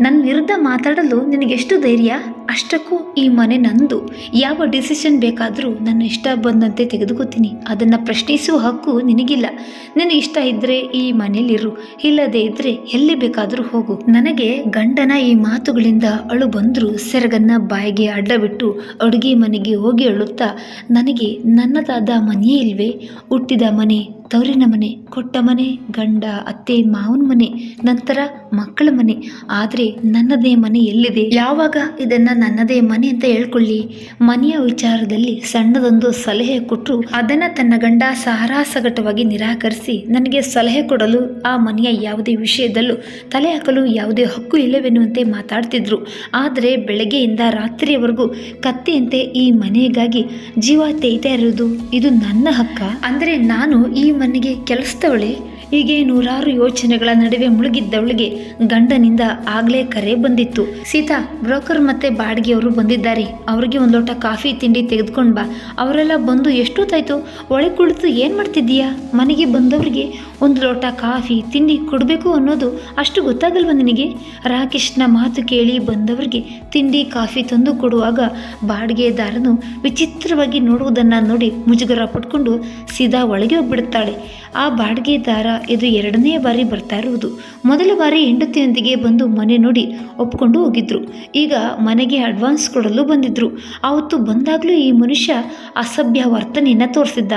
ನನ್ನ ವಿರುದ್ಧ ಮಾತಾಡಲು ನಿನಗೆಷ್ಟು ಧೈರ್ಯ? ಅಷ್ಟಕ್ಕೂ ಈ ಮನೆ ನಂದು. ಯಾವ ಡಿಸಿಷನ್ ಬೇಕಾದರೂ ನನ್ನ ಇಷ್ಟ ಬಂದಂತೆ ತೆಗೆದುಕೊತೀನಿ. ಅದನ್ನು ಪ್ರಶ್ನಿಸುವ ಹಕ್ಕು ನಿನಗಿಲ್ಲ. ನಿನಗೆ ಇಷ್ಟ ಇದ್ದರೆ ಈ ಮನೆಯಲ್ಲಿರು. ಇಲ್ಲದೇ ಇದ್ದರೆ ಎಲ್ಲಿ ಬೇಕಾದರೂ ಹೋಗು. ನನಗೆ ಗಂಡನ ಈ ಮಾತುಗಳಿಂದ ಅಳು ಬಂದರೂ. ಸೆರಗನ್ನ ಬಾಯಿಗೆ ಅಡ್ಡ ಬಿಟ್ಟು ಅಡುಗೆ ಮನೆಗೆ ಹೋಗಿ ಅಳುತ್ತಾ, ನನಗೆ ನನ್ನದಾದ ಮನೆಯೇ ಇಲ್ವೇ? ಹುಟ್ಟಿದ ಮನೆ ತವರಿನ ಮನೆ, ಕೊಟ್ಟ ಮನೆ, ಗಂಡ, ಅತ್ತೆ, ಮಾವನ ಮನೆ, ನಂತರ ಮಕ್ಕಳ ಮನೆ. ಆದರೆ ನನ್ನದೇ ಮನೆ ಎಲ್ಲಿದೆ? ಯಾವಾಗ ಇದನ್ನ ನನ್ನದೇ ಮನೆ ಅಂತ ಹೇಳ್ಕೊಳ್ಳಿ? ಮನೆಯ ವಿಚಾರದಲ್ಲಿ ಸಣ್ಣದೊಂದು ಸಲಹೆ ಕೊಟ್ಟರು ಅದನ್ನು ತನ್ನ ಗಂಡ ಸಾರಾಸಗಟವಾಗಿ ನಿರಾಕರಿಸಿ ನನಗೆ ಸಲಹೆ ಕೊಡಲು ಆ ಮನೆಯ ಯಾವುದೇ ವಿಷಯದಲ್ಲೂ ತಲೆ ಹಾಕಲು ಯಾವುದೇ ಹಕ್ಕು ಇಲ್ಲವೆನ್ನುವಂತೆ ಮಾತಾಡ್ತಿದ್ರು. ಆದರೆ ಬೆಳಗ್ಗೆಯಿಂದ ರಾತ್ರಿಯವರೆಗೂ ಕತ್ತೆಯಂತೆ ಈ ಮನೆಗಾಗಿ ಜೀವ ತೇಯ್ತಾ ಇರೋದು ಇದು ನನ್ನ ಹಕ್ಕ? ಅಂದರೆ ನಾನು ಈ ಮನೆಗೆ ಕೆಲಸದವಳೆ. ಹೀಗೆ ನೂರಾರು ಯೋಚನೆಗಳ ನಡುವೆ ಮುಳುಗಿದ್ದವಳಿಗೆ ಗಂಡನಿಂದ ಆಗಲೇ ಕರೆ ಬಂದಿತ್ತು. ಸೀತಾ, ಬ್ರೋಕರ್ ಮತ್ತೆ ಬಾಡಿಗೆಯವರು ಬಂದಿದ್ದಾರೆ. ಅವರಿಗೆ ಒಂದು ಲೋಟ ಕಾಫಿ, ತಿಂಡಿ ತೆಗೆದುಕೊಂಡು ಬಾ. ಅವರೆಲ್ಲ ಬಂದು ಎಷ್ಟೊತ್ತಾಯ್ತು? ಒಳಗೆ ಕುಳಿತು ಏನು ಮಾಡ್ತಿದ್ದೀಯಾ? ಮನೆಗೆ ಬಂದವರಿಗೆ ಒಂದು ಲೋಟ ಕಾಫಿ ತಿಂಡಿ ಕೊಡಬೇಕು ಅನ್ನೋದು ಅಷ್ಟು ಗೊತ್ತಾಗಲ್ವ ನಿನಗೆ? ರಾಕೇಶ್ನ ಮಾತು ಕೇಳಿ ಬಂದವರಿಗೆ ತಿಂಡಿ ಕಾಫಿ ತಂದು ಕೊಡುವಾಗ ಬಾಡಿಗೆದಾರನು ವಿಚಿತ್ರವಾಗಿ ನೋಡುವುದನ್ನು ನೋಡಿ ಮುಜುಗರ ಪಟ್ಕೊಂಡು ಸೀದಾ ಒಳಗೆ ಹೋಗ್ಬಿಡುತ್ತಾಳೆ. ಆ ಬಾಡಿಗೆದಾರ ಇದು ಎರಡನೇ ಬಾರಿ ಬರ್ತಾ ಇರುವುದು. ಮೊದಲ ಬಾರಿ ಹೆಂಡತಿಯೊಂದಿಗೆ ಬಂದು ಮನೆ ನೋಡಿ ಒಪ್ಕೊಂಡು ಹೋಗಿದ್ರು. ಈಗ ಮನೆಗೆ ಅಡ್ವಾನ್ಸ್ ಕೊಡಲು ಬಂದಿದ್ರು. ಆವತ್ತು ಬಂದಾಗಲೂ ಈ ಮನುಷ್ಯ ಅಸಭ್ಯ ವರ್ತನೆಯನ್ನು ತೋರಿಸಿದ್ದ.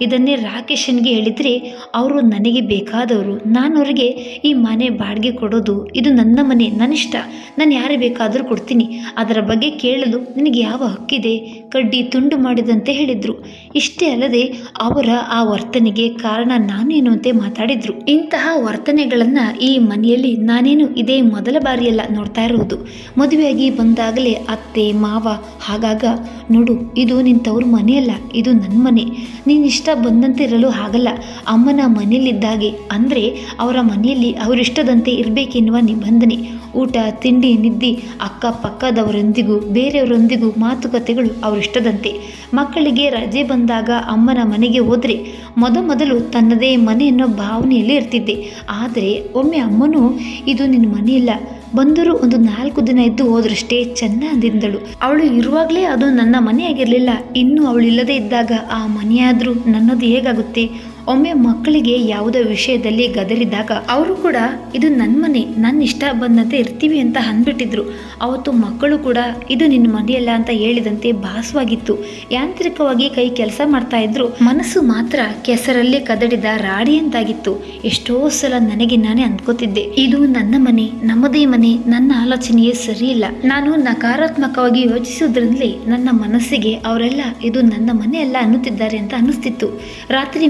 ಇದನ್ನೇ ರಾಕೇಶನ್ಗೆ ಹೇಳಿದರೆ ಅವರು ನನಗೆ ಬೇಕಾದವರು. ನಾನು ಅವರಿಗೆ ಈ ಮನೆ ಬಾಡಿಗೆ ಕೊಡೋದು, ಇದು ನನ್ನ ಮನೆ, ನನ್ನಿಷ್ಟ. ನಾನು ಯಾರೇ ಬೇಕಾದರೂ ಕೊಡ್ತೀನಿ. ಅದರ ಬಗ್ಗೆ ಕೇಳಲು ನಿನಗೆ ಯಾವ ಹಕ್ಕಿದೆ? ಕಡ್ಡಿ ತುಂಡು ಮಾಡಿದಂತೆ ಹೇಳಿದ್ರು. ಇಷ್ಟೇ ಅಲ್ಲದೆ ಅವರ ಆ ವರ್ತನೆಗೆ ಕಾರಣ ನಾನೇನು ಅಂತ ಮಾತಾಡಿದ್ರು. ಇಂತಹ ವರ್ತನೆಗಳನ್ನು ಈ ಮನೆಯಲ್ಲಿ ನಾನೇನು ಇದೇ ಮೊದಲ ಬಾರಿಯಲ್ಲ ನೋಡ್ತಾ ಇರುವುದು. ಮದುವೆಯಾಗಿ ಬಂದಾಗಲೇ ಅತ್ತೆ, ಮಾವ ಹಾಗಾಗ, ನೋಡು, ಇದು ನಿಂತವ್ರ ತವ್ರ ಮನೆಯಲ್ಲ, ಇದು ನನ್ನ ಮನೆ. ನೀನು ಇಷ್ಟ ಬಂದಂತೆ ಇರಲು ಆಗಲ್ಲ ಅಮ್ಮನ ಮನೆಯಲ್ಲಿದ್ದಾಗೆ ಅಂದರೆ ಅವರ ಮನೆಯಲ್ಲಿ ಅವರಿಷ್ಟದಂತೆ ಇರಬೇಕೆನ್ನುವ ನಿಬಂಧನೆ. ಊಟ, ತಿಂಡಿ, ನಿದ್ದೆ ಅಕ್ಕಪಕ್ಕದವರೊಂದಿಗೂ ಬೇರೆಯವರೊಂದಿಗೂ ಮಾತುಕತೆಗಳು ಅವರಿಷ್ಟದಂತೆ. ಮಕ್ಕಳಿಗೆ ರಜೆ ಬಂದಾಗ ಅಮ್ಮನ ಮನೆಗೆ ಹೋದರೆ ಮೊದಮೊದಲು ತನ್ನದೇ ಮನೆ ಅನ್ನೋ ಭಾವನೆಯಲ್ಲಿ ಇರ್ತಿದ್ದೆ. ಆದರೆ ಒಮ್ಮೆ ಅಮ್ಮನು, ಇದು ನಿನ್ನ ಮನೆಯಿಲ್ಲ ಬಂದರೂ ಒಂದು ನಾಲ್ಕು ದಿನ ಇದ್ದು ಹೋದ್ರಷ್ಟೇ ಚೆನ್ನ ಅಂದಿಂದಳು. ಅವಳು ಇರುವಾಗಲೇ ಅದು ನನ್ನ ಮನೆಯಾಗಿರಲಿಲ್ಲ. ಇನ್ನು ಅವಳು ಇಲ್ಲದೆ ಇದ್ದಾಗ ಆ ಮನೆಯಾದರೂ ನನ್ನದು ಹೇಗಾಗುತ್ತೆ? ಒಮ್ಮೆ ಮಕ್ಕಳಿಗೆ ಯಾವುದೋ ವಿಷಯದಲ್ಲಿ ಗದರಿದಾಗ ಅವರು ಕೂಡ, ಇದು ನನ್ನ ಮನೆ ನನ್ನ ಇಷ್ಟ, ಬಂದಂತೆ ಇರ್ತೀವಿ ಅಂತ ಅಂದ್ಬಿಟ್ಟಿದ್ರು. ಅವತ್ತು ಮಕ್ಕಳು ಕೂಡ, ಇದು ನಿನ್ನ ಮನೆಯಲ್ಲ ಅಂತ ಹೇಳಿದಂತೆ ಭಾಸವಾಗಿತ್ತು. ಯಾಂತ್ರಿಕವಾಗಿ ಕೈ ಕೆಲಸ ಮಾಡ್ತಾ ಇದ್ರು. ಮನಸ್ಸು ಮಾತ್ರ ಕೆಸರಲ್ಲಿ ಕದಡಿದ ರಾಡಿಯಂತಾಗಿತ್ತು ಎಷ್ಟೋ ಸಲ ನನಗೆ ನಾನೇ ಅಂದ್ಕೋತಿದ್ದೆ, ಇದು ನನ್ನ ಮನೆ, ನಮ್ಮದೇ ಮನೆ, ನನ್ನ ಆಲೋಚನೆಯೇ ಸರಿಯಿಲ್ಲ ನಾನು ನಕಾರಾತ್ಮಕವಾಗಿ ಯೋಚಿಸುವುದರಿಂದಲೇ ನನ್ನ ಮನಸ್ಸಿಗೆ ಅವರೆಲ್ಲ, ಇದು ನನ್ನ ಮನೆ ಅಲ್ಲ ಅನ್ನುತ್ತಿದ್ದಾರೆ ಅಂತ ಅನಿಸ್ತಿತ್ತು ರಾತ್ರಿ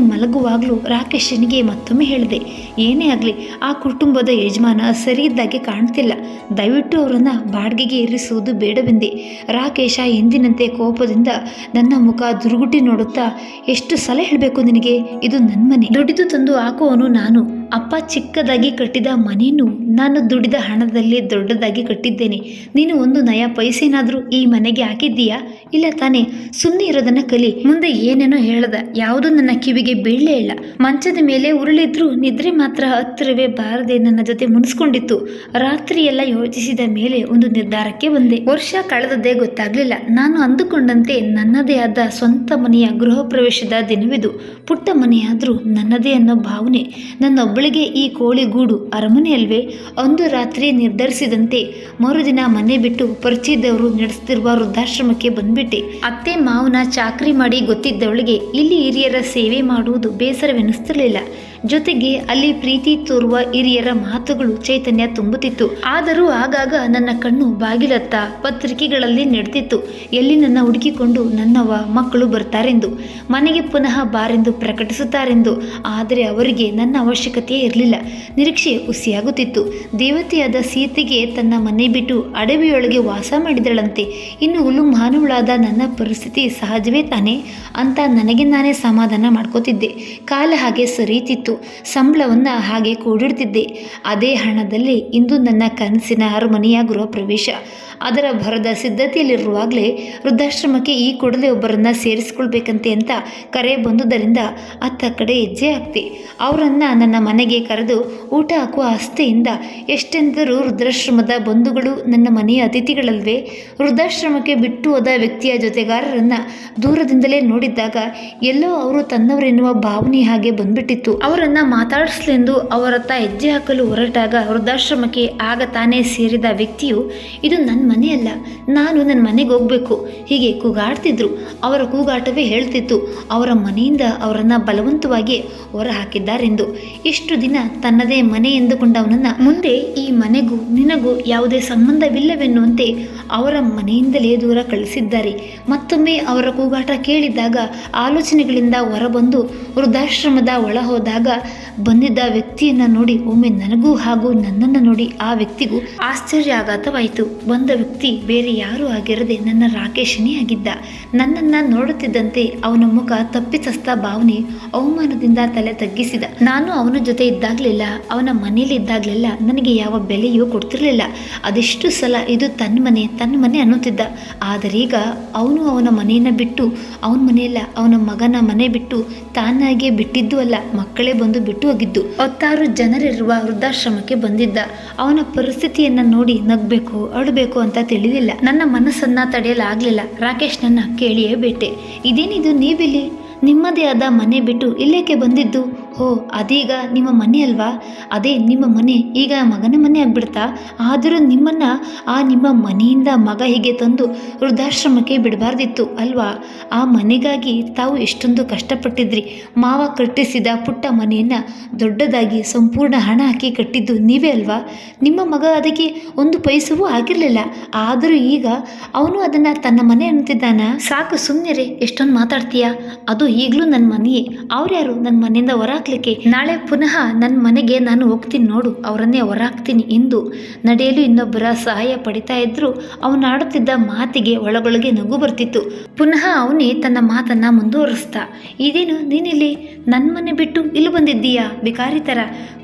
ಮಲಗುವಾಗಲೂ ರಾಕೇಶನಿಗೆ ಮತ್ತೊಮ್ಮೆ ಹೇಳಿದೆ, ಏನೇ ಆಗಲಿ, ಆ ಕುಟುಂಬದ ಯಜಮಾನ ಸರಿಯಿದ್ದಾಗೆ ಕಾಣ್ತಿಲ್ಲ. ದಯವಿಟ್ಟು ಅವರನ್ನು ಬಾಡಿಗೆಗೆ ಇರಿಸುವುದು ಬೇಡವೆಂದೆ. ರಾಕೇಶ ಎಂದಿನಂತೆ ಕೋಪದಿಂದ ನನ್ನ ಮುಖ ದುರುಗುಟ್ಟಿ ನೋಡುತ್ತಾ, ಎಷ್ಟು ಸಲ ಹೇಳಬೇಕು ನಿನಗೆ? ಇದು ನನ್ನ ಮನೆ. ದುಡಿದು ತಂದು ಹಾಕುವನು ನಾನು. ಅಪ್ಪ ಚಿಕ್ಕದಾಗಿ ಕಟ್ಟಿದ ಮನೆಯನ್ನು ನಾನು ದುಡಿದ ಹಣದಲ್ಲಿ ದೊಡ್ಡದಾಗಿ ಕಟ್ಟಿದ್ದೇನೆ. ನೀನು ಒಂದು ನಯ ಪೈಸೆನಾದರೂ ಈ ಮನೆಗೆ ಹಾಕಿದ್ದೀಯಾ? ಇಲ್ಲ ತಾನೇ. ಸುಮ್ಮನೆ ಇರೋದನ್ನ ಕಲಿ. ಮುಂದೆ ಏನೇನೋ ಹೇಳದ. ಯಾವುದೂ ನನ್ನ ಕಿವಿಗೆ ಬೀಳಲೇ ಇಲ್ಲ. ಮಂಚದ ಮೇಲೆ ಉರುಳಿದ್ರೂ ನಿದ್ರೆ ಮಾತ್ರ ಹತ್ತಿರವೇ ಬಾರದೆ ನನ್ನ ಜೊತೆ ಮುನಿಸ್ಕೊಂಡಿತ್ತು ರಾತ್ರಿ ಎಲ್ಲ ಯೋಚಿಸಿದ ಮೇಲೆ ಒಂದು ನಿರ್ಧಾರಕ್ಕೆ ಬಂದೆ. ವರ್ಷ ಕಳೆದದ್ದೇ ಗೊತ್ತಾಗ್ಲಿಲ್ಲ. ನಾನು ಅಂದುಕೊಂಡಂತೆ ನನ್ನದೇ ಆದ ಸ್ವಂತ ಮನೆಯ ಗೃಹ ಪ್ರವೇಶದ ದಿನವಿದು. ಪುಟ್ಟ ಮನೆಯಾದರೂ ನನ್ನದೇ ಅನ್ನೋ ಭಾವನೆ. ನನ್ನೊಬ್ಬಳಿಗೆ ಈ ಕೋಳಿಗೂಡು ಅರಮನೆ ಅಲ್ವೇ? ಒಂದು ರಾತ್ರಿ ನಿರ್ಧರಿಸಿದಂತೆ ಮರುದಿನ ಮನೆ ಬಿಟ್ಟು ಪರಿಚಯದವರು ನಡೆಸುತ್ತಿರುವ ವೃದ್ಧಾಶ್ರಮಕ್ಕೆ ಬಂದ್ಬಿಟ್ಟೆ. ಅತ್ತೆ ಮಾವನ ಚಾಕ್ರಿ ಮಾಡಿ ಗೊತ್ತಿದ್ದವಳಿಗೆ ಇಲ್ಲಿ ಹಿರಿಯರ ಸೇವೆ ಮಾಡುವುದು ಬೇಸರವೆನಿಸ್ತಿರ್ಲಿಲ್ಲ ಜೊತೆಗೆ ಅಲ್ಲಿ ಪ್ರೀತಿ ತೋರುವ ಹಿರಿಯರ ಮಾತುಗಳು ಚೈತನ್ಯ ತುಂಬುತ್ತಿತ್ತು. ಆದರೂ ಆಗಾಗ ನನ್ನ ಕಣ್ಣು ಬಾಗಿಲತ್ತ ಪತ್ರಿಕೆಗಳಲ್ಲಿ ನೆಡ್ತಿತ್ತು. ಎಲ್ಲಿ ನನ್ನ ಹುಡುಕಿಕೊಂಡು ನನ್ನವ ಮಕ್ಕಳು ಬರ್ತಾರೆಂದು, ಮನೆಗೆ ಪುನಃ ಬಾರೆಂದು ಪ್ರಕಟಿಸುತ್ತಾರೆಂದು. ಆದರೆ ಅವರಿಗೆ ನನ್ನ ಅವಶ್ಯಕತೆಯೇ ಇರಲಿಲ್ಲ. ನಿರೀಕ್ಷೆ ಹುಸಿಯಾಗುತ್ತಿತ್ತು. ದೇವತೆಯಾದ ಸೀತೆಗೆ ತನ್ನ ಮನೆ ಬಿಟ್ಟು ಅಡವಿಯೊಳಗೆ ವಾಸ ಮಾಡಿದಳಂತೆ. ಇನ್ನು ಹುಲು ಮಾನವಳಾದ ನನ್ನ ಪರಿಸ್ಥಿತಿ ಸಹಜವೇ ತಾನೆ? ಅಂತ ನನಗೆ ನಾನೇ ಸಮಾಧಾನ ಮಾಡ್ಕೋತಿದ್ದೆ. ಕಾಲ ಹಾಗೆ ಸರಿಯುತ್ತಿತ್ತು. ಸಂಬಳವನ್ನು ಹಾಗೆ ಕೂಡಿಡ್ತಿದ್ದೆ. ಅದೇ ಹಣದಲ್ಲಿ ಇಂದು ನನ್ನ ಕನಸಿನ ಅರಮನೆಯ ಗೃಹ ಪ್ರವೇಶ ಅದರ ಭರದ ಸಿದ್ಧತೆಯಲ್ಲಿರುವಾಗಲೇ ವೃದ್ಧಾಶ್ರಮಕ್ಕೆ ಈ ಕೂಡಲೇ ಒಬ್ಬರನ್ನು ಸೇರಿಸಿಕೊಳ್ಬೇಕಂತೆ ಅಂತ ಕರೆ ಬಂದುದರಿಂದ ಅತ್ತ ಕಡೆ ಹೆಜ್ಜೆ ಹಾಕ್ತೆ ಅವರನ್ನು ನನ್ನ ಮನೆಗೆ ಕರೆದು ಊಟ ಹಾಕುವ ಆಸ್ತೆಯಿಂದ ಎಷ್ಟೆಂದರೂ ವೃದ್ಧಾಶ್ರಮದ ಬಂಧುಗಳು ನನ್ನ ಮನೆಯ ಅತಿಥಿಗಳಲ್ವೇ ವೃದ್ಧಾಶ್ರಮಕ್ಕೆ ಬಿಟ್ಟು ಹೋದ ವ್ಯಕ್ತಿಯ ಜೊತೆಗಾರರನ್ನು ದೂರದಿಂದಲೇ ನೋಡಿದ್ದಾಗ ಎಲ್ಲೋ ಅವರು ತನ್ನವರೆನ್ನುವ ಭಾವನೆ ಹಾಗೆ ಬಂದ್ಬಿಟ್ಟಿತ್ತು. ಅವರನ್ನು ಮಾತಾಡಿಸ್ಲೆಂದು ಅವರತ್ತ ಹೆಜ್ಜೆ ಹಾಕಲು ಹೊರಟಾಗ ವೃದ್ಧಾಶ್ರಮಕ್ಕೆ ಆಗ ತಾನೇ ಸೇರಿದ ವ್ಯಕ್ತಿಯು, ಇದು ನನ್ನ ಮನೆಯಲ್ಲ, ನಾನು ನನ್ನ ಮನೆಗೆ ಹೋಗಬೇಕು. ಹೀಗೆ ಕೂಗಾಡ್ತಿದ್ರು. ಅವರ ಕೂಗಾಟವೇ ಹೇಳ್ತಿತ್ತು. ಅವರ ಮನೆಯಿಂದ ಅವರನ್ನು ಬಲವಂತವಾಗಿ ಹೊರ ಹಾಕಿದ್ದಾರೆಂದು ಇಷ್ಟು ದಿನ ತನ್ನದೇ ಮನೆ ಎಂದುಕೊಂಡವನನ್ನು ಮುಂದೆ ಈ ಮನೆಗೂ ನಿನಗೂ ಯಾವುದೇ ಸಂಬಂಧವಿಲ್ಲವೆನ್ನುವಂತೆ ಅವರ ಮನೆಯಿಂದಲೇ ದೂರ ಕಳಿಸಿದ್ದಾರೆ. ಮತ್ತೊಮ್ಮೆ ಅವರ ಕೂಗಾಟ ಕೇಳಿದಾಗ ಆಲೋಚನೆಗಳಿಂದ ಹೊರಬಂದು ವೃದ್ಧಾಶ್ರಮದ ಒಳ ಹೋದಾಗ ಬಂದಿದ್ದ ವ್ಯಕ್ತಿಯನ್ನ ನೋಡಿ, ಒಮ್ಮೆ ನನಗೂ ಹಾಗೂ ನನ್ನನ್ನು ನೋಡಿ ಆ ವ್ಯಕ್ತಿಗೂ ಆಶ್ಚರ್ಯ ಆಶ್ಚರ್ಯಾಘಾತವಾಯಿತು ಬಂದ ವ್ಯಕ್ತಿ ಬೇರೆ ಯಾರೂ ಆಗಿರದೆ ನನ್ನ ರಾಕೇಶನೇ ಆಗಿದ್ದ. ನನ್ನನ್ನ ನೋಡುತ್ತಿದ್ದಂತೆ ಅವನ ಮುಖ ತಪ್ಪಿತಸ್ಥ ಭಾವನೆ ಅವಮಾನದಿಂದ ತಲೆ ತಗ್ಗಿಸಿದ. ನಾನು ಅವನ ಜೊತೆ ಇದ್ದಾಗ್ಲಿಲ್ಲ, ಅವನ ಮನೆಯಲ್ಲಿ ಇದ್ದಾಗಲೆಲ್ಲ ನನಗೆ ಯಾವ ಬೆಲೆಯೂ ಕೊಡ್ತಿರ್ಲಿಲ್ಲ. ಅದೆಷ್ಟು ಸಲ ಇದು ತನ್ನ ಮನೆ ತನ್ನ ಮನೆ ಅನ್ನುತ್ತಿದ್ದ. ಆದರೀಗ ಅವನು ಅವನ ಮನೆಯನ್ನು ಬಿಟ್ಟು, ಅವನ ಮನೆಯಲ್ಲ ಅವನ ಮಗನ ಮನೆ ಬಿಟ್ಟು ತಾನಾಗೆ ಬಿಟ್ಟಿದ್ದು ಅಲ್ಲ. ಮಕ್ಕಳೇ ಬಂದು ಬಿಟ್ಟು ಹೋಗಿದ್ದು ಹತ್ತಾರು ಜನರಿರುವ ವೃದ್ಧಾಶ್ರಮಕ್ಕೆ ಬಂದಿದ್ದ. ಅವನ ಪರಿಸ್ಥಿತಿಯನ್ನ ನೋಡಿ ನಗ್ಬೇಕು, ಅಳಬೇಕು ಅಂತ ತಿಳಿದಿಲ್ಲ. ನನ್ನ ಮನಸ್ಸನ್ನ ತಡೆಯಲಾಗ್ಲಿಲ್ಲ. ರಾಕೇಶ್ ನನ್ನ ಕೇಳಿಯೇ ಬೇಟೆ. ಇದೇನಿದು ನೀವಿಲ್ಲಿ? ನಿಮ್ಮದೇ ಆದ ಮನೆ ಬಿಟ್ಟು ಇಲ್ಲೇಕೆ ಬಂದಿದ್ದು? ಹೋ ಅದೀಗ ನಿಮ್ಮ ಮನೆ ಅಲ್ವಾ? ಅದೇ, ನಿಮ್ಮ ಮನೆ, ಈಗ ಮಗನ ಮನೆ ಆಗ್ಬಿಡ್ತಾ? ಆದರೂ ನಿಮ್ಮನ್ನ ಆ ನಿಮ್ಮ ಮನೆಯಿಂದ ಮಗ ಹೀಗೆ ತಂದು ವೃದ್ಧಾಶ್ರಮಕ್ಕೆ ಬಿಡಬಾರ್ದಿತ್ತು ಅಲ್ವಾ? ಆ ಮನೆಗಾಗಿ ತಾವು ಎಷ್ಟೊಂದು ಕಷ್ಟಪಟ್ಟಿದ್ರಿ. ಮಾವ ಕಟ್ಟಿಸಿದ ಪುಟ್ಟ ಮನೆಯನ್ನು ದೊಡ್ಡದಾಗಿ ಸಂಪೂರ್ಣ ಹಣ ಹಾಕಿ ಕಟ್ಟಿದ್ದು ನೀವೇ ಅಲ್ವಾ? ನಿಮ್ಮ ಮಗ ಅದಕ್ಕೆ ಒಂದು ಪೈಸವೂ ಆಗಿರಲಿಲ್ಲ. ಆದರೂ ಈಗ ಅವನು ಅದನ್ನು ತನ್ನ ಮನೆ ಅಂತಿದ್ದಾನ ಸಾಕು ಸುಮ್ಮನೆ ಎಷ್ಟೊಂದು ಮಾತಾಡ್ತೀಯಾ? ಅದು ಈಗಲೂ ನನ್ನ ಮನೆಯೇ. ಅವ್ರ್ಯಾರು ನನ್ನ ಮನೆಯಿಂದ ಹೊರಾಕ್ಲಿಕ್ಕೆ ನಾಳೆ ಪುನಃ ನನ್ನ ಮನೆಗೆ ನಾನು ಹೋಗ್ತೀನಿ ನೋಡು, ಅವರನ್ನೇ ಹೊರಾಕ್ತೀನಿ ಎಂದು ನಡೆಯಲು ಇನ್ನೊಬ್ಬರ ಸಹಾಯ ಪಡಿತಾ ಇದ್ರು ಅವನಾಡುತ್ತಿದ್ದ ಮಾತಿಗೆ ಒಳಗೊಳಗೆ ನಗು ಬರ್ತಿತ್ತು. ಪುನಃ ಅವನೇ ತನ್ನ ಮಾತನ್ನ ಮುಂದುವರಿಸ್ತಾ, ಇದೇನು ನೀನಿಲ್ಲಿ? ನನ್ನ ಮನೆ ಬಿಟ್ಟು ಇಲ್ಲಿ ಬಂದಿದ್ದೀಯಾ? ಬಿಕಾರಿ ಥರ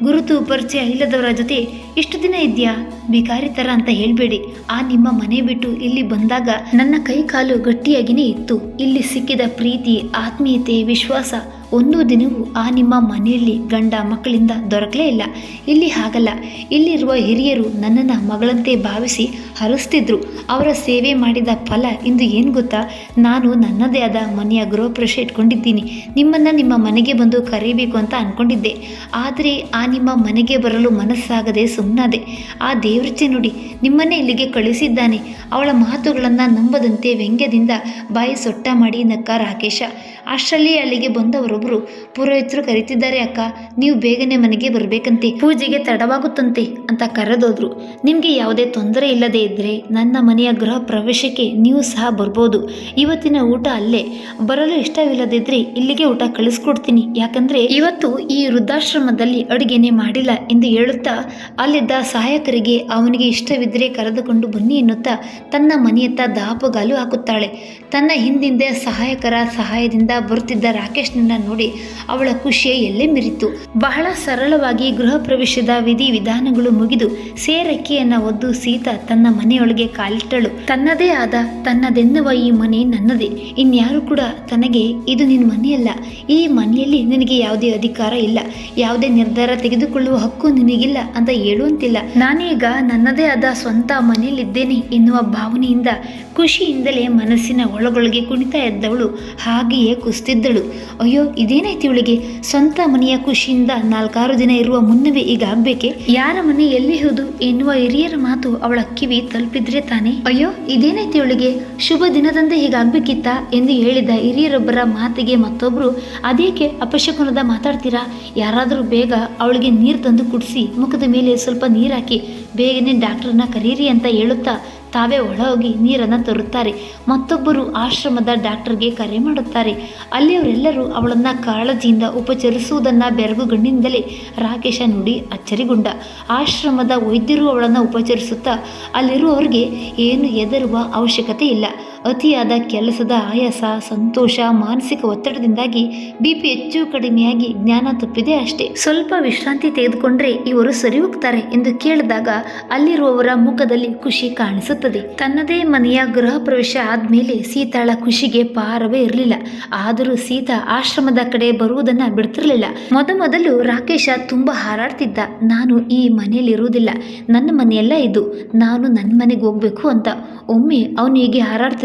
ಗುರುತು ಪರಿಚಯ ಇಲ್ಲದವರ ಜೊತೆ ಇಷ್ಟು ದಿನ ಇದೆಯಾ ಬಿಕಾರಿ ಥರ ಅಂತ ಹೇಳಬೇಡಿ. ಆ ನಿಮ್ಮ ಮನೆ ಬಿಟ್ಟು ಇಲ್ಲಿ ಬಂದಾಗ ನನ್ನ ಕೈ ಕಾಲು ಗಟ್ಟಿಯಾಗಿನೇ ಇತ್ತು. ಇಲ್ಲಿ ಸಿಕ್ಕಿದ ಪ್ರೀತಿ, ಆತ್ಮೀಯತೆ, ವಿಶ್ವಾಸ ಒಂದು ದಿನವೂ ಆ ನಿಮ್ಮ ಮನೆಯಲ್ಲಿ ಗಂಡ ಮಕ್ಕಳಿಂದ ದೊರಕಲೇ ಇಲ್ಲ. ಇಲ್ಲಿ ಹಾಗಲ್ಲ. ಇಲ್ಲಿರುವ ಹಿರಿಯರು ನನ್ನನ್ನು ಮಗಳಂತೆ ಭಾವಿಸಿ ಹರಿಸ್ತಿದ್ರು. ಅವರ ಸೇವೆ ಮಾಡಿದ ಫಲ ಇಂದು ಏನು ಗೊತ್ತಾ? ನಾನು ನನ್ನದೇ ಆದ ಮನೆಯ ಗೃಹ ಪ್ರಶ್ನೆ ಇಟ್ಕೊಂಡಿದ್ದೀನಿ. ನಿಮ್ಮನ್ನು ನಿಮ್ಮ ಮನೆಗೆ ಬಂದು ಕರೀಬೇಕು ಅಂತ ಅಂದ್ಕೊಂಡಿದ್ದೆ ಆದರೆ ಆ ನಿಮ್ಮ ಮನೆಗೆ ಬರಲು ಮನಸ್ಸಾಗದೆ ಸುಮ್ಮನಾದೆ ಆ ದೇವರಚೆ ನೋಡಿ ನಿಮ್ಮನ್ನೇ ಇಲ್ಲಿಗೆ ಕಳಿಸಿದ್ದಾನೆ. ಅವಳ ಮಾತುಗಳನ್ನು ನಂಬದಂತೆ ವ್ಯಂಗ್ಯದಿಂದ ಬಾಯಿ ಸೊಟ್ಟ ಮಾಡಿ ನಕ್ಕ ರಾಕೇಶ. ಅಷ್ಟರಲ್ಲಿ ಅಲ್ಲಿಗೆ ಬಂದವರೊಬ್ಬರು ಪುರೋಹಿತರು ಕರೀತಿದ್ದಾರೆ, ಅಕ್ಕ, ನೀವು ಬೇಗನೆ ಮನೆಗೆ ಬರಬೇಕಂತೆ, ಪೂಜೆಗೆ ತಡವಾಗುತ್ತಂತೆ ಅಂತ ಕರೆದೋದ್ರು. ನಿಮಗೆ ಯಾವುದೇ ತೊಂದರೆ ಇಲ್ಲದೆ ಇದ್ದರೆ ನನ್ನ ಮನೆಯ ಗೃಹ ಪ್ರವೇಶಕ್ಕೆ ನೀವು ಸಹ ಬರ್ಬೋದು. ಇವತ್ತಿನ ಊಟ ಅಲ್ಲೇ. ಬರಲು ಇಷ್ಟವಿಲ್ಲದಿದ್ದರೆ ಇಲ್ಲಿಗೆ ಊಟ ಕಳಿಸ್ಕೊಡ್ತೀನಿ. ಯಾಕಂದ್ರೆ ಇವತ್ತು ಈ ವೃದ್ಧಾಶ್ರಮದಲ್ಲಿ ಅಡುಗೆನೆ ಮಾಡಿಲ್ಲ ಎಂದು ಹೇಳುತ್ತಾ, ಅಲ್ಲಿದ್ದ ಸಹಾಯಕರಿಗೆ ಅವನಿಗೆ ಇಷ್ಟವಿದ್ದರೆ ಕರೆದುಕೊಂಡು ಬನ್ನಿ ಎನ್ನುತ್ತಾ ತನ್ನ ಮನೆಯತ್ತ ದಾಪುಗಾಲು ಹಾಕುತ್ತಾಳೆ. ತನ್ನ ಹಿಂದಿಂದೆ ಸಹಾಯಕರ ಸಹಾಯದಿಂದ ಬರುತ್ತಿದ್ದ ರಾಕೇಶ್ನನ್ನ ನೋಡಿ ಅವಳ ಖುಷಿಯ ಎಲ್ಲೆ ಮಿರಿತು. ಬಹಳ ಸರಳವಾಗಿ ಗೃಹ ಪ್ರವೇಶದ ವಿಧಿ ವಿಧಾನಗಳು ಮುಗಿದು ಸೇರಕ್ಕಿಯನ್ನ ಒದ್ದು ಸೀತಾ ತನ್ನ ಮನೆಯೊಳಗೆ ಕಾಲಿಟ್ಟಳು. ತನ್ನದೇ ಆದ ತನ್ನದೆನ್ನುವ ಈ ಮನೆ ನನ್ನದೇ. ಇನ್ಯಾರು ಕೂಡ ತನಗೆ ಇದು ನಿನ್ನ ಮನೆಯಲ್ಲ. ಈ ಮನೆಯಲ್ಲಿ ನಿನಗೆ ಯಾವುದೇ ಅಧಿಕಾರ ಇಲ್ಲ. ಯಾವುದೇ ನಿರ್ಧಾರ ತೆಗೆದುಕೊಳ್ಳುವ ಹಕ್ಕು ನಿನಗಿಲ್ಲ ಅಂತ ಹೇಳುವಂತಿಲ್ಲ. ನಾನೀಗ ನನ್ನದೇ ಆದ ಸ್ವಂತ ಮನೆಯಲ್ಲಿದ್ದೇನೆ ಎನ್ನುವ ಭಾವನೆಯಿಂದ ಖುಷಿಯಿಂದಲೇ ಮನಸ್ಸಿನ ಒಳಗೊಳಗೆ ಕುಣಿತಾ ಎದ್ದವಳು. ಹಾಗೆಯೇ ಕುಸ್ತಿದ್ದಳು. ಅಯ್ಯೋ ಇದೇನೈತಿ ಇವಳಿಗೆ? ಸ್ವಂತ ಮನೆಯ ಖುಷಿಯಿಂದ ನಾಲ್ಕಾರು ದಿನ ಇರುವ ಮುನ್ನವೇ ಈಗ ಆಗ್ಬೇಕೆ? ಯಾರ ಮನೆ ಎಲ್ಲಿ ಹೋದು ಎನ್ನುವ ಹಿರಿಯರ ಮಾತು ಅವಳ ಕಿವಿ ತಲುಪಿದ್ರೆ ತಾನೆ? ಅಯ್ಯೋ ಇದೇನೈತಿ ಇವಳಿಗೆ? ಶುಭ ದಿನದಂದೇ ಹೀಗಾಗ್ಬೇಕಿತ್ತ ಎಂದು ಹೇಳಿದ ಹಿರಿಯರೊಬ್ಬರ ಮಾತಿಗೆ ಮತ್ತೊಬ್ರು, ಅದೇಕೆ ಅಪಶಕುನದ ಮಾತಾಡ್ತೀರಾ? ಯಾರಾದರೂ ಬೇಗ ಅವಳಿಗೆ ನೀರು ತಂದು ಕುಡಿಸಿ, ಮುಖದ ಮೇಲೆ ಸ್ವಲ್ಪ ನೀರು ಹಾಕಿ, ಬೇಗನೆ ಡಾಕ್ಟರ್ನ ಕರೀರಿ ಅಂತ ಹೇಳುತ್ತಾ ತಾವೇ ಒಳಹೋಗಿ ನೀರನ್ನು ತರುತ್ತಾರೆ. ಮತ್ತೊಬ್ಬರು ಆಶ್ರಮದ ಡಾಕ್ಟರ್ಗೆ ಕರೆ ಮಾಡುತ್ತಾರೆ. ಅಲ್ಲಿಯವರೆಲ್ಲರೂ ಅವಳನ್ನು ಕಾಳಜಿಯಿಂದ ಉಪಚರಿಸುವುದನ್ನು ಬೆರಗುಗಣ್ಣಿಂದಲೇ ರಾಕೇಶ ನೋಡಿ ಅಚ್ಚರಿಗೊಂಡ. ಆಶ್ರಮದ ವೈದ್ಯರು ಅವಳನ್ನು ಉಪಚರಿಸುತ್ತಾ, ಅಲ್ಲಿರುವವರಿಗೆ ಏನು ಹೆದರುವ ಅವಶ್ಯಕತೆ ಇಲ್ಲ. ಅತಿಯಾದ ಕೆಲಸದ ಆಯಾಸ, ಸಂತೋಷ, ಮಾನಸಿಕ ಒತ್ತಡದಿಂದಾಗಿ ಬಿ ಪಿ ಹೆಚ್ಚು ಕಡಿಮೆಯಾಗಿ ಜ್ಞಾನ ತಪ್ಪಿದೆ ಅಷ್ಟೇ. ಸ್ವಲ್ಪ ವಿಶ್ರಾಂತಿ ತೆಗೆದುಕೊಂಡ್ರೆ ಇವರು ಸರಿ ಹೋಗ್ತಾರೆ ಎಂದು ಕೇಳಿದಾಗ ಅಲ್ಲಿರುವವರ ಮುಖದಲ್ಲಿ ಖುಷಿ ಕಾಣಿಸುತ್ತದೆ. ತನ್ನದೇ ಮನೆಯ ಗೃಹ ಪ್ರವೇಶ ಆದ್ಮೇಲೆ ಸೀತಾಳ ಖುಷಿಗೆ ಪಾರವೇ ಇರಲಿಲ್ಲ. ಆದರೂ ಸೀತಾ ಆಶ್ರಮದ ಕಡೆ ಬರುವುದನ್ನ ಬಿಡ್ತಿರಲಿಲ್ಲ. ಮೊದಮೊದಲು ರಾಕೇಶ ತುಂಬಾ ಹಾರಾಡ್ತಿದ್ದ, ನಾನು ಈ ಮನೆಯಲ್ಲಿ ಇರುವುದಿಲ್ಲ ನನ್ನ ಮನೆಯೆಲ್ಲ ಇದು. ನಾನು ನನ್ನ ಮನೆಗೆ ಹೋಗ್ಬೇಕು ಅಂತ. ಒಮ್ಮೆ ಅವನು ಹೀಗೆ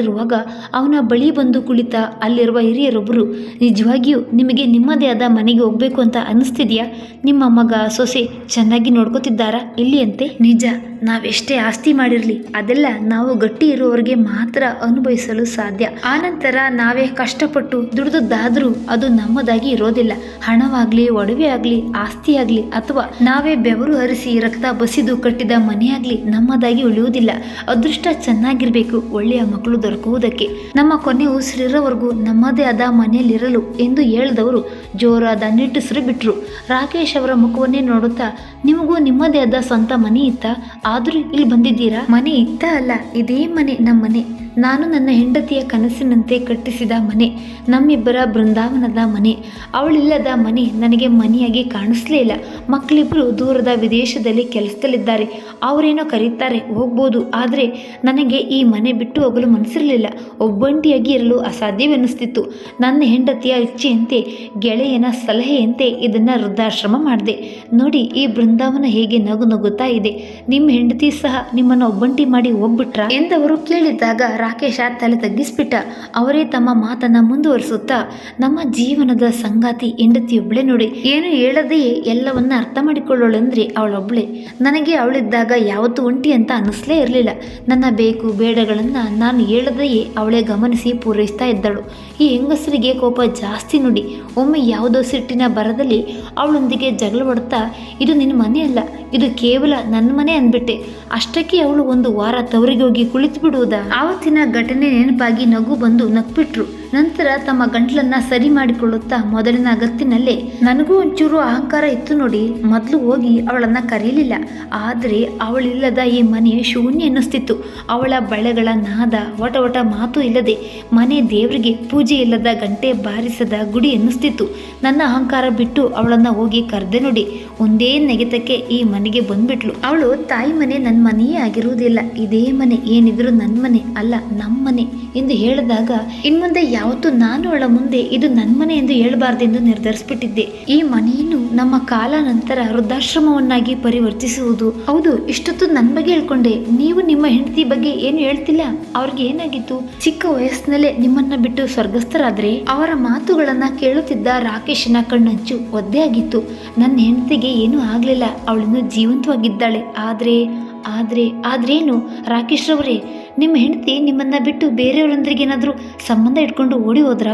ಹಾರಾಡ್ತಿರುವಾಗ ಅವನ ಬಳಿ ಬಂದು ಕುಳಿತ ಅಲ್ಲಿರುವ ಹಿರಿಯರೊಬ್ಬರು, ನಿಜವಾಗಿಯೂ ನಿಮಗೆ ನಿಮ್ಮದೇ ಆದ ಮನೆಗೆ ಹೋಗ್ಬೇಕು ಅಂತ ಅನ್ನಿಸ್ತಿದೆಯಾ ನಿಮ್ಮ ಮಗ ಸೊಸೆ ಚೆನ್ನಾಗಿ ನೋಡ್ಕೋತಿದ್ದಾರಾ? ಇಲ್ಲಿ ಅಂತೆ ನಿಜ, ನಾವೆಷ್ಟೇ ಆಸ್ತಿ ಮಾಡಿರಲಿ, ಅದೆಲ್ಲ ನಾವು ಗಟ್ಟಿ ಇರುವವರಿಗೆ ಮಾತ್ರ ಅನುಭವಿಸಲು ಸಾಧ್ಯ. ಆನಂತರ ನಾವೇ ಕಷ್ಟಪಟ್ಟು ದುಡಿದದ್ದಾದ್ರೂ ಅದು ನಮ್ಮದಾಗಿ ಇರೋದಿಲ್ಲ. ಹಣವಾಗಲಿ, ಒಡವೆ ಆಗಲಿ, ಆಸ್ತಿ ಆಗಲಿ, ಅಥವಾ ನಾವೇ ಬೆವರು ಹರಿಸಿ ರಕ್ತ ಬಸಿದು ಕಟ್ಟಿದ ಮನೆಯಾಗಲಿ ನಮ್ಮದಾಗಿ ಉಳಿಯುವುದಿಲ್ಲ. ಅದೃಷ್ಟ ಚೆನ್ನಾಗಿರಬೇಕು, ಒಳ್ಳೆಯ ಮಕ್ಕಳು ದೊರಕುವುದಕ್ಕೆ ನಮ್ಮ ಕೊನೆ ಉಸಿರಿರೋವರೆಗೂ ನಮ್ಮದೇ ಆದ ಮನೆಯಲ್ಲಿರಲು ಎಂದು ಹೇಳಿದವರು ಜೋರಾದ ನಿಟ್ಟುಸಿರು ಬಿಟ್ರು ರಾಕೇಶ್ ಅವರ ಮುಖವನ್ನೇ ನೋಡುತ್ತಾ, ನಿಮಗೂ ನಿಮ್ಮದೇ ಆದ ಸ್ವಂತ ಮನೆ ಇತ್ತ? ಆದರೂ ಇಲ್ಲಿ ಬಂದಿದ್ದೀರಾ? ಮನೆ ಇತ್ತ ಅಲ್ಲ, ಇದೇ ಮನೆ ನಮ್ಮ ಮನೆ ನಾನು ನನ್ನ ಹೆಂಡತಿಯ ಕನಸಿನಂತೆ ಕಟ್ಟಿಸಿದ ಮನೆ, ನಮ್ಮಿಬ್ಬರ ಬೃಂದಾವನದ ಮನೆ. ಅವಳಿಲ್ಲದ ಮನೆ ನನಗೆ ಮನೆಯಾಗಿ ಕಾಣಿಸ್ಲೇ ಇಲ್ಲ. ಮಕ್ಕಳಿಬ್ಬರು ದೂರದ ವಿದೇಶದಲ್ಲಿ ಕೆಲಸದಲ್ಲಿದ್ದಾರೆ. ಅವರೇನೋ ಕರೀತಾರೆ, ಹೋಗ್ಬೋದು. ಆದರೆ ನನಗೆ ಈ ಮನೆ ಬಿಟ್ಟು ಹೋಗಲು ಮನಸ್ಸಿರಲಿಲ್ಲ ಒಬ್ಬಂಟಿಯಾಗಿ ಇರಲು ಅಸಾಧ್ಯವೆನಿಸ್ತಿತ್ತು. ನನ್ನ ಹೆಂಡತಿಯ ಇಚ್ಛೆಯಂತೆ, ಗೆಳೆಯನ ಸಲಹೆಯಂತೆ ಇದನ್ನು ವೃದ್ಧಾಶ್ರಮ ಮಾಡಿದೆ. ನೋಡಿ, ಈ ಬೃಂದಾವನ ಹೇಗೆ ನಗು ನಗುತ್ತಾ ಇದೆ. ನಿಮ್ಮ ಹೆಂಡತಿ ಸಹ ನಿಮ್ಮನ್ನು ಒಬ್ಬಂಟಿ ಮಾಡಿ ಹೋಗ್ಬಿಟ್ರ? ಎಂದವರು ಕೇಳಿದಾಗ ರಾಕೇಶ ತಲೆ ತಗ್ಗಿಸ್ಬಿಟ್ಟ. ಅವರೇ ತಮ್ಮ ಮಾತನ್ನ ಮುಂದುವರಿಸುತ್ತಾ, ನಮ್ಮ ಜೀವನದ ಸಂಗಾತಿ ಹೆಂಡತಿಯೊಬ್ಬಳೆ ನೋಡಿ. ಏನು ಹೇಳದೆಯೇ ಎಲ್ಲವನ್ನ ಅರ್ಥ ಮಾಡಿಕೊಳ್ಳೋಳೆಂದ್ರೆ ಅವಳೊಬ್ಳೆ. ನನಗೆ ಅವಳಿದ್ದಾಗ ಯಾವತ್ತೂ ಒಂಟಿ ಅಂತ ಅನ್ನಿಸ್ಲೇ ಇರಲಿಲ್ಲ. ನನ್ನ ಬೇಕು ಬೇಡಗಳನ್ನ ನಾನು ಹೇಳದೆಯೇ ಅವಳೇ ಗಮನಿಸಿ ಪೂರೈಸ್ತಾ ಇದ್ದಳು. ಈ ಹೆಂಗಸರಿಗೆ ಕೋಪ ಜಾಸ್ತಿ ನೋಡಿ. ಒಮ್ಮೆ ಯಾವುದೋ ಸಿಟ್ಟಿನ ಬರದಲ್ಲಿ ಅವಳೊಂದಿಗೆ ಜಗಳ ಹೊಡ್ತಾ, ಇದು ನಿನ್ನ ಮನೆ ಅಲ್ಲ, ಇದು ಕೇವಲ ನನ್ನ ಮನೆ ಅಂದ್ಬಿಟ್ಟೆ. ಅಷ್ಟಕ್ಕೆ ಅವಳು ಒಂದು ವಾರ ತವರಿಗೆ ಹೋಗಿ ಕುಳಿತು ಬಿಡುವುದಾ ಆವತ್ತಿನ ಘಟನೆ ನೆನಪಾಗಿ ನಗು ಬಂದು ನಕ್ಬಿಟ್ರು. ನಂತರ ತಮ್ಮ ಗಂಟ್ಲನ್ನ ಸರಿ ಮಾಡಿಕೊಳ್ಳುತ್ತಾ ಮೊದಲಿನ ಅಗತ್ತಿನಲ್ಲೇ ನನಗೂ ಒಂಚೂರು ಅಹಂಕಾರ ಇತ್ತು ನೋಡಿ. ಮೊದಲು ಹೋಗಿ ಅವಳನ್ನ ಕರೆಯಲಿಲ್ಲ ಆದರೆ ಅವಳಿಲ್ಲದ ಈ ಮನೆ ಶೂನ್ಯ ಎನ್ನಿಸ್ತಿತ್ತು. ಅವಳ ಬಳೆಗಳ ನಾದ ವಟ ಮಾತು ಇಲ್ಲದೆ ಮನೆ ದೇವರಿಗೆ ಪೂಜೆ ಇಲ್ಲದ ಗಂಟೆ ಬಾರಿಸದ ಗುಡಿ ಎನ್ನಿಸ್ತಿತ್ತು. ನನ್ನ ಅಹಂಕಾರ ಬಿಟ್ಟು ಅವಳನ್ನ ಹೋಗಿ ಕರೆದೆ ನೋಡಿ. ಒಂದೇ ನೆಗೆತಕ್ಕೆ ಈ ಮನೆಗೆ ಬಂದ್ಬಿಟ್ಲು. ಅವಳು, ತಾಯಿ ಮನೆ ನನ್ನ ಮನೆಯೇ ಆಗಿರುವುದಿಲ್ಲ. ಇದೇ ಮನೆ, ಏನಿದ್ರು ನನ್ನ ಮನೆ ಅಲ್ಲ ನಮ್ಮ ಮನೆ. ಎಂದು ಹೇಳಿದಾಗ, ಇನ್ಮುಂದೆ ಯಾವತ್ತೂ ನಾನು ಅವಳ ಮುಂದೆ ಇದು ನನ್ನ ಮನೆ ಎಂದು ಹೇಳಬಾರ್ದೆಂದು ನಿರ್ಧರಿಸ್ಬಿಟ್ಟಿದ್ದೆ. ಈ ಮನೆಯನ್ನು ನಮ್ಮ ಕಾಲ ನಂತರ ವೃದ್ಧಾಶ್ರಮವನ್ನಾಗಿ ಪರಿವರ್ತಿಸುವುದು. ಹೌದು, ಇಷ್ಟೊತ್ತು ನನ್ನ ಬಗ್ಗೆ ಹೇಳ್ಕೊಂಡೆ. ನೀವು ನಿಮ್ಮ ಹೆಂಡತಿ ಬಗ್ಗೆ ಏನು ಹೇಳ್ತಿಲ್ಲ? ಅವ್ರಿಗೆ ಏನಾಗಿತ್ತು? ಚಿಕ್ಕ ವಯಸ್ಸಿನಲ್ಲೇ ನಿಮ್ಮನ್ನ ಬಿಟ್ಟು ಸ್ವರ್ಗಸ್ಥರಾದ್ರೆ ಅವರ ಮಾತುಗಳನ್ನ ಕೇಳುತ್ತಿದ್ದ ರಾಕೇಶನ ಕಣ್ಣಂಚು ಒದ್ದೆ ಆಗಿತ್ತು. ನನ್ನ ಹೆಂಡತಿಗೆ ಏನೂ ಆಗ್ಲಿಲ್ಲ. ಅವಳನ್ನು ಜೀವಂತವಾಗಿದ್ದಾಳೆ. ಆದ್ರೆ ಆದ್ರೆ, ಆದ್ರೇನು? ರಾಕೇಶ್ ರವರೇ ನಿಮ್ಮ ಹೆಂಡತಿ ನಿಮ್ಮನ್ನ ಬಿಟ್ಟು ಬೇರೆಯವರೊಂದಿಗೆ ಏನಾದರೂ ಸಂಬಂಧ ಇಟ್ಕೊಂಡು ಓಡಿ ಹೋದ್ರ?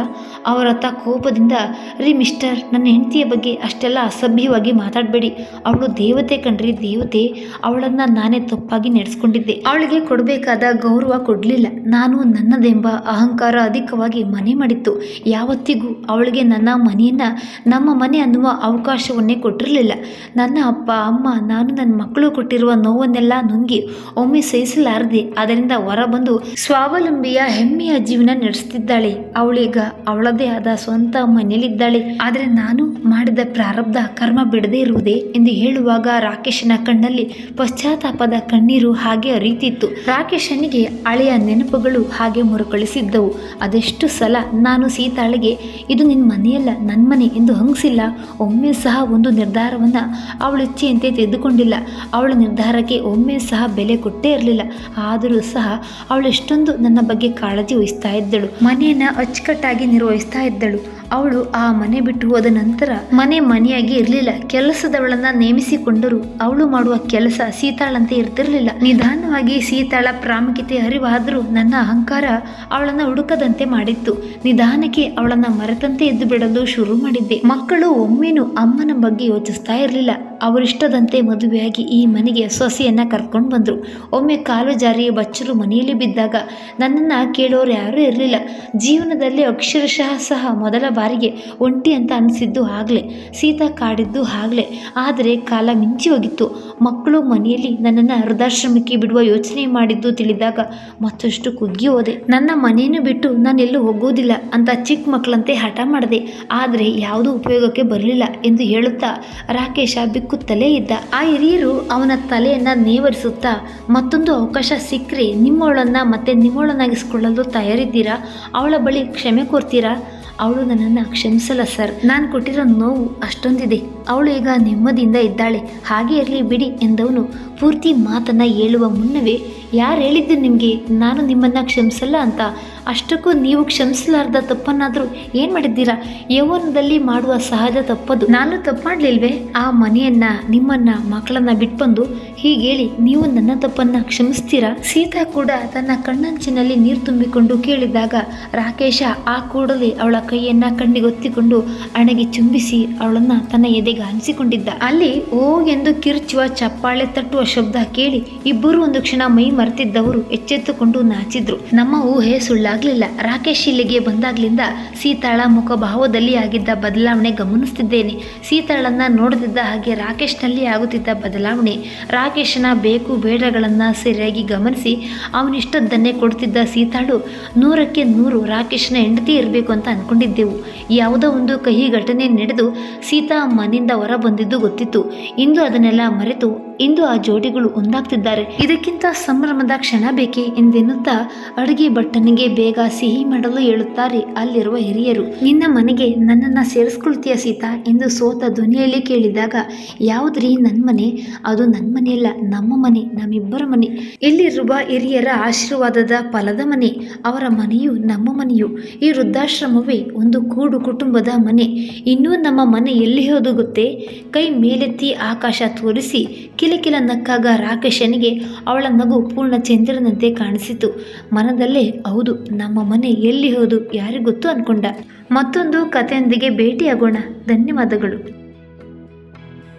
ಅವರ ಅತ್ತ ಕೋಪದಿಂದ, ರೀ ಮಿಸ್ಟರ್, ನನ್ನ ಹೆಂಡತಿಯ ಬಗ್ಗೆ ಅಷ್ಟೆಲ್ಲ ಅಸಭ್ಯವಾಗಿ ಮಾತಾಡಬೇಡಿ. ಅವಳು ದೇವತೆ ಕಣ್ರಿ, ದೇವತೆ. ಅವಳನ್ನ ನಾನೇ ತಪ್ಪಾಗಿ ನಡೆಸ್ಕೊಂಡಿದ್ದೆ. ಅವಳಿಗೆ ಕೊಡಬೇಕಾದ ಗೌರವ ಕೊಡಲಿಲ್ಲ. ನಾನು ನನ್ನದೆಂಬ ಅಹಂಕಾರ ಅಧಿಕವಾಗಿ ಮನೆ ಮಾಡಿತ್ತು. ಯಾವತ್ತಿಗೂ ಅವಳಿಗೆ ನನ್ನ ಮನೆಯನ್ನ, ನಮ್ಮ ಮನೆ ಅನ್ನುವ ಅವಕಾಶವನ್ನೇ ಕೊಟ್ಟಿರಲಿಲ್ಲ. ನನ್ನ ಅಪ್ಪ, ಅಮ್ಮ, ನಾನು ನನ್ನ ಮಕ್ಕಳು ಕೊಟ್ಟಿರುವ ನೋವನ್ನೆಲ್ಲ ನುಂಗಿ ಒಮ್ಮೆ ಸಹಿಸಲಾರದೆ, ಅದರಿಂದ ಹೊರಬಂದು ಸ್ವಾವಲಂಬಿಯ ಹೆಮ್ಮೆಯ ಜೀವನ ನಡೆಸ್ತಿದ್ದಾಳೆ. ಅವಳೀಗ ಅವಳದೇ ಆದ ಸ್ವಂತ ಮನೆಯಲ್ಲಿದ್ದಾಳೆ ಆದರೆ ನಾನು ಮಾಡಿದ ಪ್ರಾರಬ್ಧ ಕರ್ಮ ಬಿಡದೇ ಇರುವುದೇ ಎಂದು ಹೇಳುವಾಗ ರಾಕೇಶನ ಕಣ್ಣಲ್ಲಿ ಪಶ್ಚಾತ್ತಾಪದ ಕಣ್ಣೀರು ಹಾಗೆ ಅರಿಯುತ್ತಿತ್ತು ರಾಕೇಶನಿಗೆ ಹಳೆಯ ನೆನಪುಗಳು ಹಾಗೆ ಮರುಕಳಿಸಿದ್ದವು. ಅದೆಷ್ಟು ಸಲ ನಾನು ಸೀತಾಳಿಗೆ, ಇದು ನಿನ್ನ ಮನೆಯಲ್ಲ ನನ್ನ ಮನೆ ಎಂದು ಹಂಗಿಸಿಲ್ಲ. ಒಮ್ಮೆ ಸಹ ಒಂದು ನಿರ್ಧಾರವನ್ನು ಅವಳ ಇಚ್ಛೆಯಂತೆ ತೆಗೆದುಕೊಂಡಿಲ್ಲ. ಅವಳ ನಿರ್ಧಾರಕ್ಕೆ ಒಮ್ಮೆ ಸಹ ಬೆಲೆ ಕೊಟ್ಟೇ ಇರಲಿಲ್ಲ. ಆದರೂ ಸಹ ಅವಳು ಎಷ್ಟೊಂದು ನನ್ನ ಬಗ್ಗೆ ಕಾಳಜಿ ವಹಿಸ್ತಾ ಇದ್ದಳು. ಮನೆಯನ್ನ ಅಚ್ಚುಕಟ್ಟಾಗಿ ನಿರ್ವಹಿಸ್ತಾ ಇದ್ದಳು. ಅವಳು ಆ ಮನೆ ಬಿಟ್ಟು ಹೋದ ನಂತರ ಮನೆ ಮನೆಯಾಗಿ ಇರಲಿಲ್ಲ. ಕೆಲಸದವಳನ್ನ ನೇಮಿಸಿಕೊಂಡರು ಅವಳು ಮಾಡುವ ಕೆಲಸ ಸೀತಾಳಂತೆ ಇರ್ತಿರ್ಲಿಲ್ಲ. ನಿಧಾನವಾಗಿ ಸೀತಾಳ ಪ್ರಾಮುಖ್ಯತೆ ಅರಿವಾದರೂ ನನ್ನ ಅಹಂಕಾರ ಅವಳನ್ನ ಹುಡುಕದಂತೆ ಮಾಡಿತ್ತು. ನಿಧಾನಕ್ಕೆ ಅವಳನ್ನ ಮರೆತಂತೆ ಎದ್ದು ಬಿಡಲು ಶುರು ಮಾಡಿದ್ದೆ. ಮಕ್ಕಳು ಒಮ್ಮೆನೂ ಅಮ್ಮನ ಬಗ್ಗೆ ಯೋಚಿಸ್ತಾ ಇರಲಿಲ್ಲ. ಅವರಿಷ್ಟದಂತೆ ಮದುವೆಯಾಗಿ ಈ ಮನೆಗೆ ಸೊಸೆಯನ್ನು ಕರ್ಕೊಂಡು ಬಂದರು. ಒಮ್ಮೆ ಕಾಲು ಜಾರಿ ಬಚ್ಚಲು ಮನೆಯಲ್ಲಿ ಬಿದ್ದಾಗ ನನ್ನನ್ನು ಕೇಳೋರು ಯಾರೂ ಇರಲಿಲ್ಲ. ಜೀವನದಲ್ಲಿ ಅಕ್ಷರಶಃ ಸಹ ಮೊದಲ ಬಾರಿಗೆ ಒಂಟಿ ಅಂತ ಅನಿಸಿದ್ದು ಆಗಲೇ, ಸೀತಾ ಕಾಡಿದ್ದು ಆಗಲೇ. ಆದರೆ ಕಾಲ ಮಿಂಚಿ ಹೋಗಿತ್ತು. ಮಕ್ಕಳು ಮನೆಯಲ್ಲಿ ನನ್ನನ್ನು ವೃದ್ಧಾಶ್ರಮಕ್ಕೆ ಬಿಡುವ ಯೋಚನೆ ಮಾಡಿದ್ದು ತಿಳಿದಾಗ ಮತ್ತಷ್ಟು ಕುಗ್ಗಿ ಹೋದೆ. ನನ್ನ ಮನೆಯನ್ನು ಬಿಟ್ಟು ನಾನೆಲ್ಲೂ ಹೋಗೋದಿಲ್ಲ ಅಂತ ಚಿಕ್ಕ ಮಕ್ಕಳಂತೆ ಹಠ ಮಾಡಿದೆ. ಆದರೆ ಯಾವುದೂ ಉಪಯೋಗಕ್ಕೆ ಬರಲಿಲ್ಲ ಎಂದು ಹೇಳುತ್ತಾ ರಾಕೇಶ ಬಿಕ್ಕುತ್ತಲೇ ಇದ್ದ ಆ ಹಿರಿಯರು ಅವನ ತಲೆಯನ್ನು ನೇವರಿಸುತ್ತಾ, ಮತ್ತೊಂದು ಅವಕಾಶ ಸಿಕ್ಕರೆ, ನಿಮ್ಮವಳನ್ನು ಮತ್ತೆ ನಿಮ್ಮವಳನ್ನಾಗಿಸ್ಕೊಳ್ಳಲು ತಯಾರಿದ್ದೀರಾ? ಅವಳ ಬಳಿ ಕ್ಷಮೆ ಕೋರ್ತೀರಾ? ಅವಳು ನನ್ನನ್ನು ಕ್ಷಮಿಸಲ್ಲ ಸರ್. ನಾನು ಕೊಟ್ಟಿರೋ ನೋವು ಅಷ್ಟೊಂದಿದೆ. ಅವಳು ಈಗ ನೆಮ್ಮದಿಯಿಂದ ಇದ್ದಾಳೆ. ಹಾಗೆ ಇರಲಿ ಬಿಡಿ ಎಂದವನು ಪೂರ್ತಿ ಮಾತನ್ನು ಹೇಳುವ ಮುನ್ನವೇ, ಯಾರು ಹೇಳಿದ್ದು ನಿಮಗೆ? ನಾನು ನಿಮ್ಮನ್ನು ಕ್ಷಮಿಸಲ್ಲ ಅಂತ ಅಷ್ಟಕ್ಕೂ ನೀವು ಕ್ಷಮಿಸಲಾರ್ದ ತಪ್ಪನ್ನಾದರೂ ಏನು ಮಾಡಿದ್ದೀರಾ? ಯೌವನದಲ್ಲಿ ಮಾಡುವ ಸಹಜ ತಪ್ಪದು. ನಾನು ತಪ್ಪು ಮಾಡಲಿಲ್ವೇ ಆ ಮನೆಯನ್ನ, ನಿಮ್ಮನ್ನ, ಮಕ್ಕಳನ್ನ ಬಿಟ್ಬಂದು ಹೀಗೇಳಿ ನೀವು ನನ್ನ ತಪ್ಪನ್ನ ಕ್ಷಮಿಸ್ತೀರಾ? ಸೀತಾ ಕೂಡ ತನ್ನ ಕಣ್ಣಂಚಿನಲ್ಲಿ ನೀರು ತುಂಬಿಕೊಂಡು ಕೇಳಿದಾಗ ರಾಕೇಶ ಆ ಕೂಡಲೇ ಅವಳ ಕೈಯನ್ನ ಕಣ್ಣಿಗೊತ್ತಿಕೊಂಡು ಅಣಗಿ ಚುಂಬಿಸಿ ಅವಳನ್ನ ತನ್ನ ಎದೆಗೆ ಅನಿಸಿಕೊಂಡಿದ್ದ ಅಲ್ಲಿ ಓ ಎಂದು ಕಿರುಚುವ ಚಪ್ಪಾಳೆ ತಟ್ಟುವ ಶಬ್ದ ಕೇಳಿ ಇಬ್ಬರು ಒಂದು ಕ್ಷಣ ಮೈ ಮರೆತಿದ್ದವರು ಎಚ್ಚೆತ್ತುಕೊಂಡು ನಾಚಿದ್ರು. ನಮ್ಮ ಊಹೆ ಸುಳ್ಳಾಗ್ಲಿಲ್ಲ ರಾಕೇಶ್ ಇಲ್ಲಿಗೆ ಬಂದಾಗ್ಲಿಂದ ಸೀತಾಳ ಮುಖಭಾವದಲ್ಲಿ ಆಗಿದ್ದ ಬದಲಾವಣೆ ಗಮನಿಸ್ತಿದ್ದೇನೆ. ಸೀತಾಳನ್ನ ನೋಡುತ್ತಿದ್ದ ಹಾಗೆ ರಾಕೇಶ್ನಲ್ಲಿ ಆಗುತ್ತಿದ್ದ ಬದಲಾವಣೆ, ರಾಕೇಶನ ಬೇಕು ಬೇಡಗಳನ್ನ ಸರಿಯಾಗಿ ಗಮನಿಸಿ ಅವನಿಷ್ಟದ್ದನ್ನೇ ಕೊಡ್ತಿದ್ದ ಸೀತಾಳು, ನೂರಕ್ಕೆ ನೂರು ರಾಕೇಶ್ನ ಹೆಂಡತಿ ಇರಬೇಕು ಅಂತ ಅನ್ಕೊಂಡಿದ್ದೆವು. ಯಾವುದೋ ಒಂದು ಕಹಿ ಘಟನೆ ನಡೆದು ಸೀತಾ ಮನೆಯಿಂದ ಹೊರ ಬಂದಿದ್ದು ಗೊತ್ತಿತ್ತು. ಇಂದು ಅದನ್ನೆಲ್ಲ ಮರೆತು ಇಂದು ಆ ಜೋಡಿಗಳು ಒಂದಾಗ್ತಿದ್ದಾರೆ. ಇದಕ್ಕಿಂತ ಸಂಭ್ರಮದ ಕ್ಷಣ ಬೇಕೆ ಎಂದೆನ್ನುತ್ತಾ ಅಡುಗೆ ಭಟ್ಟನಿಗೆ ಬೇಗ ಸಿಹಿ ಮಾಡಲು ಹೇಳುತ್ತಾರೆ ಅಲ್ಲಿರುವ ಹಿರಿಯರು. ನಿನ್ನ ಮನೆಗೆ ನನ್ನನ್ನ ಸೇರಿಸ್ಕೊಳ್ತೀಯ ಸೀತಾ? ಎಂದು ಸೋತ ಧ್ವನಿಯಲ್ಲಿ ಕೇಳಿದಾಗ, ಯಾವುದ್ರಿ ನನ್ನ ಮನೆ? ಅದು ನನ್ನ ಮನೆಯಲ್ಲ ನಮ್ಮ ಮನೆ, ನಮ್ಮಿಬ್ಬರ ಮನೆ. ಇಲ್ಲಿರುವ ಹಿರಿಯರ ಆಶೀರ್ವಾದದ ಫಲದ ಮನೆ, ಅವರ ಮನೆಯು ನಮ್ಮ ಮನೆಯು. ಈ ವೃದ್ಧಾಶ್ರಮವೇ ಒಂದು ಕೂಡು ಕುಟುಂಬದ ಮನೆ. ಇನ್ನೂ ನಮ್ಮ ಮನೆ ಎಲ್ಲಿ ಹೋದು ಗೊತ್ತೇ ಕೈ ಮೇಲೆತ್ತಿ ಆಕಾಶ ತೋರಿಸಿ ಕಿಲಕಿಲ ನಕ್ಕಾಗ ರಾಕೇಶನಿಗೆ ಅವಳ ನಗು ಪೂರ್ಣ ಚಂದ್ರನಂತೆ ಕಾಣಿಸಿತು. ಮನದಲ್ಲೇ, ಹೌದು, ನಮ್ಮ ಮನೆ ಎಲ್ಲಿ ಹೋದು? ಯಾರಿಗೊತ್ತು ಅನ್ಕೊಂಡ. ಮತ್ತೊಂದು ಕಥೆಯೊಂದಿಗೆ ಭೇಟಿಯಾಗೋಣ. ಧನ್ಯವಾದಗಳು.